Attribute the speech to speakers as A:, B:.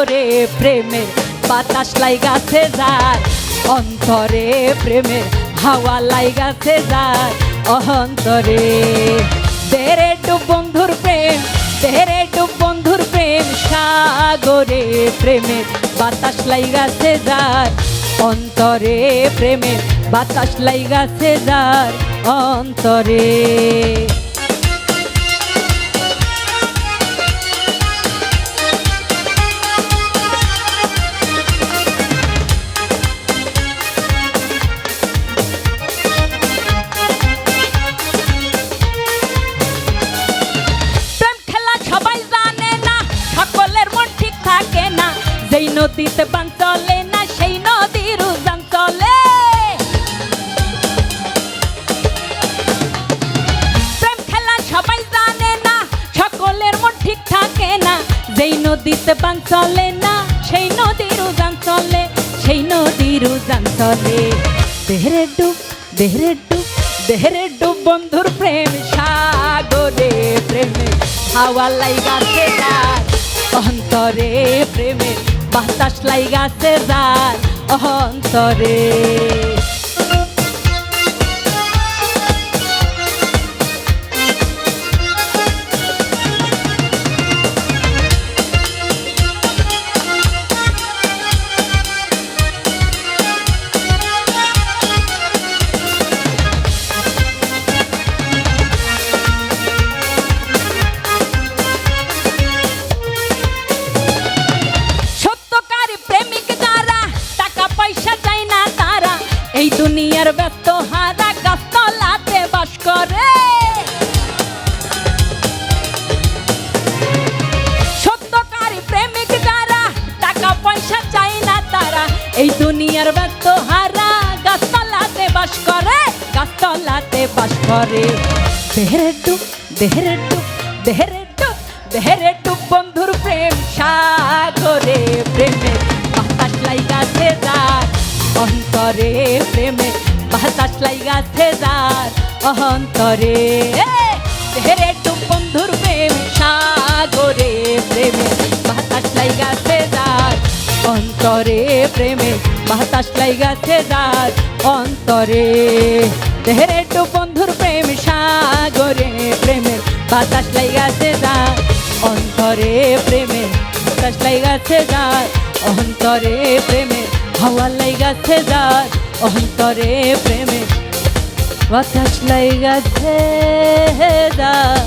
A: সাগরে প্রেমের বাতাস লাইগাছে যায়, অন্তরে প্রেমের হাওয়া লাইগাছে যায় অন্তরে দেরে ডুব বন্ধুর প্রেম, দেরে ডুব বন্ধুর প্রেম, সাগরে প্রেমের বাতাস লাইগাছে যায়, অন্তরে প্রেমের বাতাস লাইগাছে যায়, অন্তরে। যেই নদীতে বান চলে না, সেই নদীর উজান চলে। প্রেম না, সকলের মন না। যেই নদীতে বান চলে না, সেই নদীর উজান চলে, সেই নদীর উজান চলে। দেহরে ডুব দেহরে ডুব দেহরে ডুব বন্ধুর প্রেম সাগরে প্রেমে, হাওয়া লাইগাছে যার অন্তরে প্রেমে। বাতাস লাইগাছে যার অন্তরে এই দুনিয়ার ব্যস্ত হারা গাছতলাতে বাস করে। সত্যকারী প্রেমিক যারা, টাকা পয়সা চাই না তারা, এই দুনিয়ার ব্যস্ত হারা গাছতলাতে বাস করে, গাছতলাতে বাস করে। দেহের ডুব দেহের ডুব দেহের ডুব দেহের ডুব অন্তরে প্রেমে বাতাস লাইগাছে যার অন্তরে দেহের ডুব বন্ধুর প্রেম, সাগরে প্রেমে বাতাস লাইগাছে যার অন্তরে প্রেমে বাতাস লাইগাছে যার অন্তরে। দেহের একটু বন্ধুর প্রেম, সাগরে প্রেমে বাতাস লাইগাছে যার অন্তরে প্রেমে বাতাস লাইগাছে যার অন্তরে প্রেমে হাওয়া লাইগাছে যার অন্তরে প্রেমে বাতাস লাইগাছে যার।